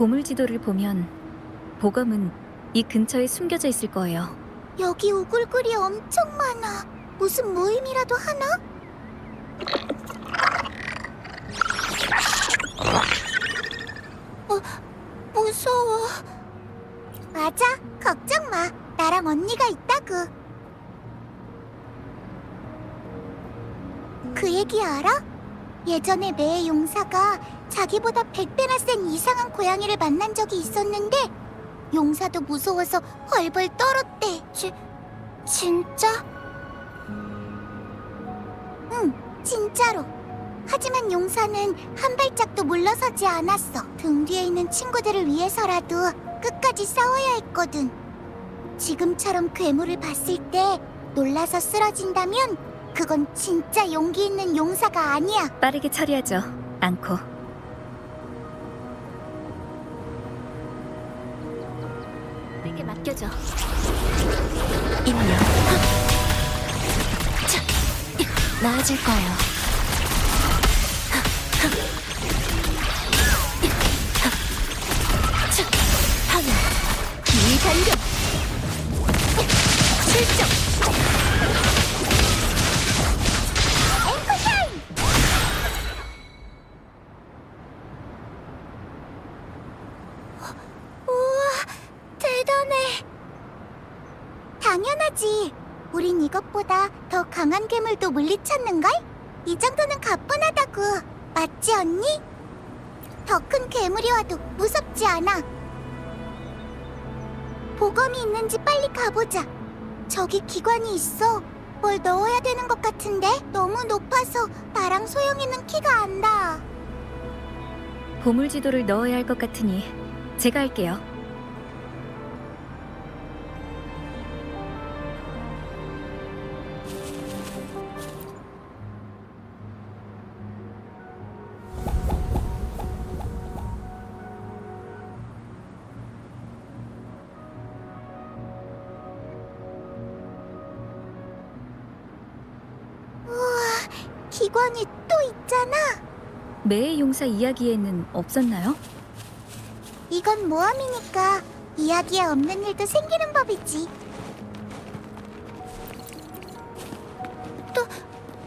보물 지도를 보면 보검은 이 근처에 숨겨져 있을 거예요. 여기 우글글이 엄청 많아. 무슨 모임이라도 하나? 어, 무서워. 맞아, 걱정 마. 나랑 언니가 있다구. 그 얘기 알아? 예전에 매의 용사가 자기보다 백배나 센 이상한 고양이를 만난 적이 있었는데 용사도 무서워서 벌벌 떨었대. 지, 진짜? 응, 진짜로. 하지만 용사는 한 발짝도 물러서지 않았어. 등 뒤에 있는 친구들을 위해서라도 끝까지 싸워야 했거든. 지금처럼 괴물을 봤을 때 놀라서 쓰러진다면 그건 진짜 용기 있는 용사가 아니야. 빠르게 처리하죠. 않고. 내게 맡겨줘. 자, 나아질 거예요. 이것보다 더 강한 괴물도 물리쳤는걸? 이 정도는 가뿐하다고. 맞지, 언니? 더 큰 괴물이 와도 무섭지 않아. 보검이 있는지 빨리 가보자. 저기 기관이 있어. 뭘 넣어야 되는 것 같은데? 너무 높아서 나랑 소영이는 키가 안 닿아. 보물 지도를 넣어야 할 것 같으니 제가 할게요. 기관이 또 있잖아. 매의 용사 이야기에는 없었나요? 이건 모함이니까 이야기에 없는 일도 생기는 법이지. 너,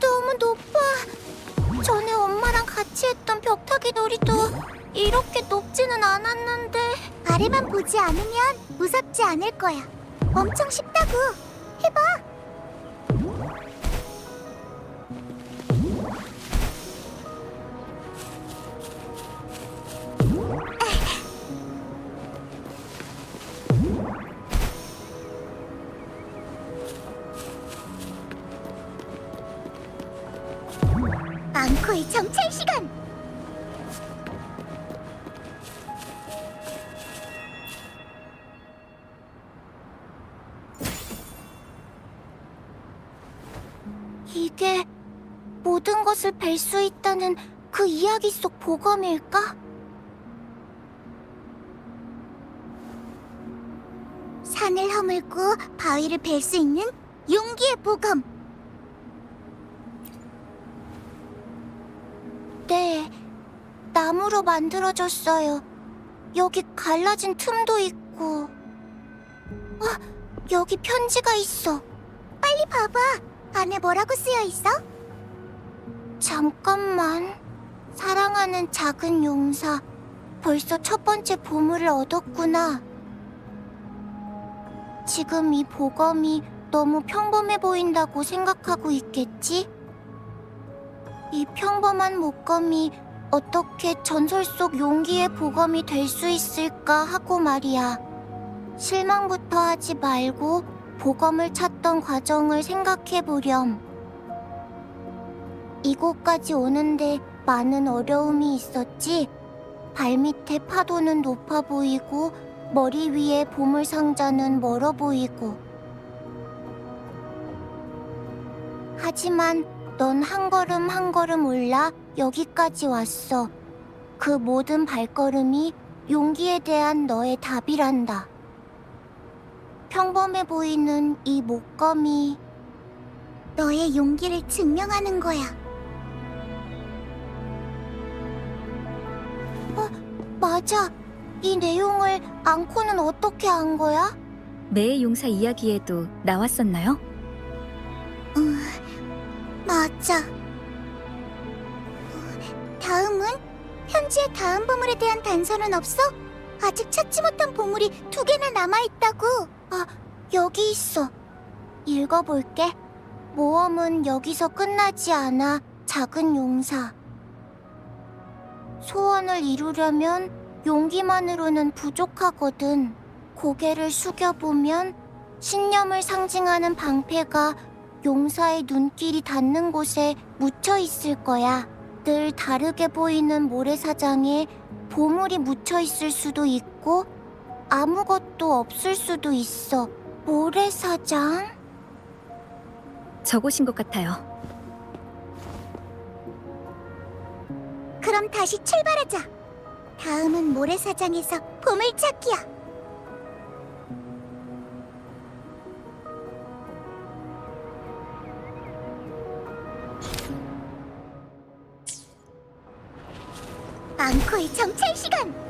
너무 높아. 전에 엄마랑 같이 했던 벽타기 놀이도 이렇게 높지는 않았는데. 아래만 보지 않으면 무섭지 않을 거야. 엄청 쉽다고. 해봐. 이게 모든 것을 뵐 수 있다는 그 이야기 속 보검일까? 산을 허물고 바위를 벨수 있는 용기의 보검. 네, 나무로 만들어졌어요. 여기 갈라진 틈도 있고. 아, 여기 편지가 있어. 빨리 봐봐. 안에 뭐라고 쓰여 있어? 잠깐만. 사랑하는 작은 용사. 벌써 첫 번째 보물을 얻었구나. 지금 이 보검이 너무 평범해 보인다고 생각하고 있겠지? 이 평범한 목검이 어떻게 전설 속 용기의 보검이 될 수 있을까 하고 말이야. 실망부터 하지 말고 보검을 찾던 과정을 생각해 보렴. 이곳까지 오는데 많은 어려움이 있었지. 발밑에 파도는 높아 보이고 머리 위에 보물 상자는 멀어 보이고. 하지만 넌 한 걸음 한 걸음 올라 여기까지 왔어. 그 모든 발걸음이 용기에 대한 너의 답이란다. 평범해 보이는 이 목검이 너의 용기를 증명하는 거야. 어, 맞아. 이 내용을 앙코는 어떻게 안 거야? 매의 용사 이야기에도 나왔었나요? 음, 맞아. 다음은? 현지의 다음 보물에 대한 단서는 없어? 아직 찾지 못한 보물이 두 개나 남아있다고. 아, 여기 있어. 읽어볼게. 모험은 여기서 끝나지 않아, 작은 용사. 소원을 이루려면 용기만으로는 부족하거든. 고개를 숙여보면 신념을 상징하는 방패가 용사의 눈길이 닿는 곳에 묻혀 있을 거야. 늘 다르게 보이는 모래사장에 보물이 묻혀 있을 수도 있고 아무것도 없을 수도 있어. 모래사장? 적으신 것 같아요. 그럼 다시 출발하자. 다음은 모래사장에서 보물찾기야. 앙코의 정찰 시간.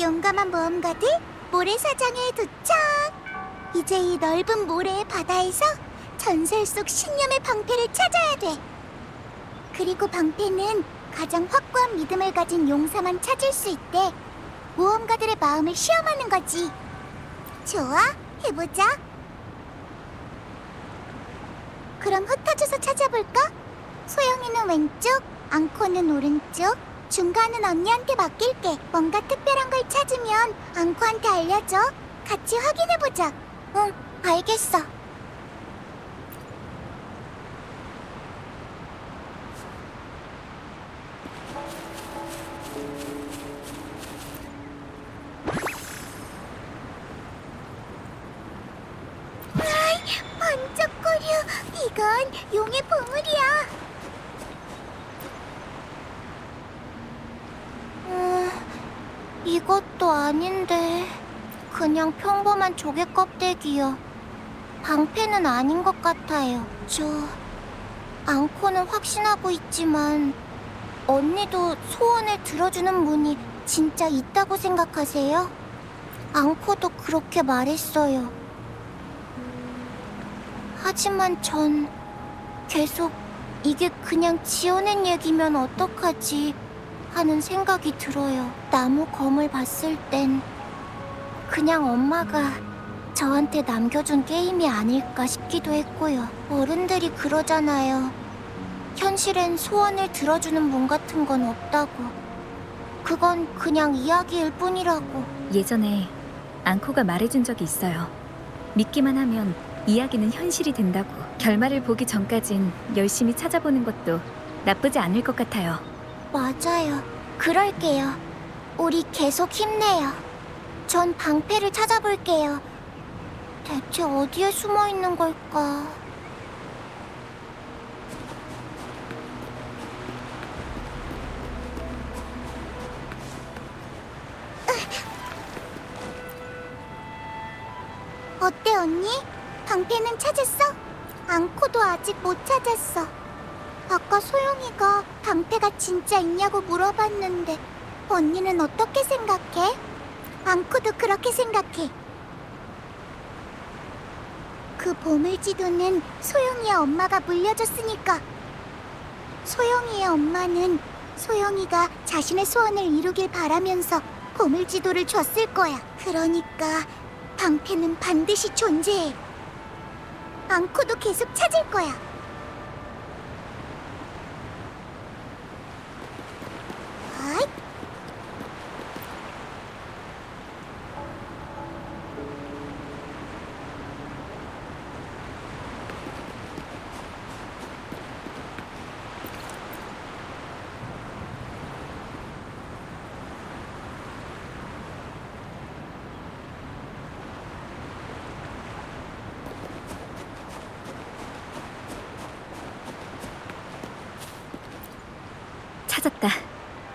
용감한 모험가들 모래사장에 도착. 이제 이 넓은 모래의 바다에서 전설 속 신념의 방패를 찾아야 돼. 그리고 방패는 가장 확고한 믿음을 가진 용사만 찾을 수 있대. 모험가들의 마음을 시험하는 거지. 좋아, 해보자. 그럼 흩어져서 찾아볼까? 소영이는 왼쪽, 앙코는 오른쪽, 중간은 언니한테 맡길게. 뭔가 특별한 걸 찾으면 앙코한테 알려줘. 같이 확인해보자. 응, 알겠어. 아이, 번쩍거려. 이건 용의 보물이야. 음, 아닌데 그냥 평범한 조개 껍데기요. 방패는 아닌 것 같아요. 저 앙코는 확신하고 있지만 언니도 소원을 들어주는 문이 진짜 있다고 생각하세요? 앙코도 그렇게 말했어요. 하지만 전 계속 이게 그냥 지어낸 얘기면 어떡하지? 하는 생각이 들어요. 나무 검을 봤을 땐 그냥 엄마가 저한테 남겨준 게임이 아닐까 싶기도 했고요. 어른들이 그러잖아요. 현실엔 소원을 들어주는 문 같은 건 없다고. 그건 그냥 이야기일 뿐이라고. 예전에 앙코가 말해준 적이 있어요. 믿기만 하면 이야기는 현실이 된다고. 결말을 보기 전까진 열심히 찾아보는 것도 나쁘지 않을 것 같아요. 맞아요. 그럴게요. 우리 계속 힘내요. 전 방패를 찾아볼게요. 대체 어디에 숨어 있는 걸까? 어때 언니? 방패는 찾았어? 앙코도 아직 못 찾았어. 아까 소영이가 방패가 진짜 있냐고 물어봤는데 언니는 어떻게 생각해? 앙코도 그렇게 생각해. 그 보물지도는 소영이의 엄마가 물려줬으니까. 소영이의 엄마는 소영이가 자신의 소원을 이루길 바라면서 보물지도를 줬을 거야. 그러니까 방패는 반드시 존재해. 앙코도 계속 찾을 거야. 아이. 찾았다.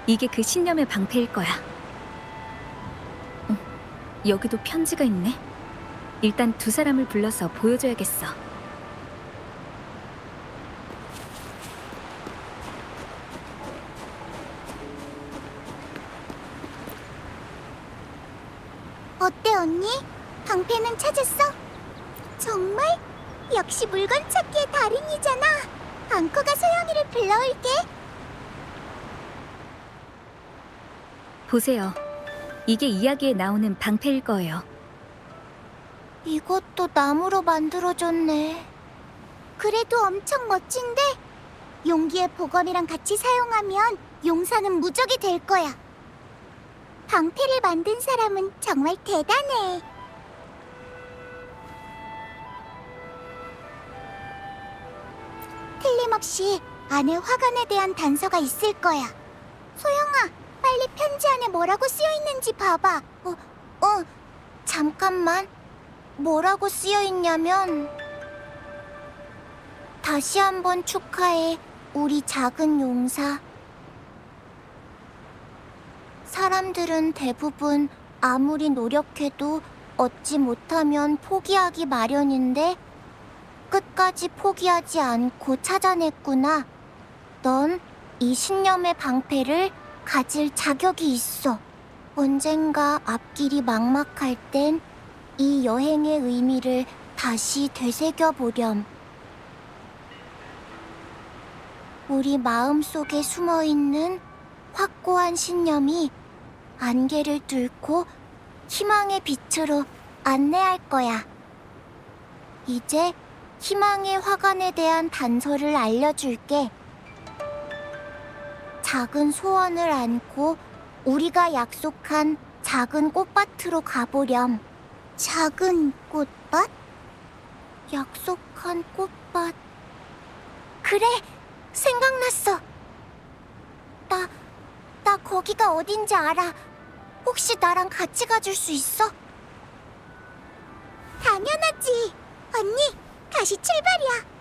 이게 그 신념의 방패일 거야. 여기도 편지가 있네. 일단 두 사람을 불러서 보여줘야겠어. 어때 언니? 방패는 찾았어? 정말? 역시 물건 찾기의 달인이잖아. 앙코가 소영이를 불러올게. 보세요. 이게 이야기에 나오는 방패일 거예요. 이것도 나무로 만들어졌네. 그래도 엄청 멋진데? 용기의 보검이랑 같이 사용하면 용사는 무적이 될 거야. 방패를 만든 사람은 정말 대단해. 틀림없이 안에 화관에 대한 단서가 있을 거야. 소영아, 빨리 편지 안에 뭐라고 쓰여 있는지 봐봐. 어, 어, 잠깐만. 뭐라고 쓰여 있냐면 다시 한번 축하해 우리 작은 용사 사람들은 대부분 아무리 노력해도 얻지 못하면 포기하기 마련인데 끝까지 포기하지 않고 찾아냈구나 넌 이 신념의 방패를 가질 자격이 있어 언젠가 앞길이 막막할 땐 이 여행의 의미를 다시 되새겨 보렴. 우리 마음 속에 숨어 있는 확고한 신념이 안개를 뚫고 희망의 빛으로 안내할 거야. 이제 희망의 화관에 대한 단서를 알려줄게. 작은 소원을 안고 우리가 약속한 작은 꽃밭으로 가보렴. 작은 꽃밭? 약속한 꽃밭. 그래, 생각났어. 나, 나 거기가 어딘지 알아. 혹시 나랑 같이 가줄 수 있어? 당연하지. 언니, 다시 출발이야.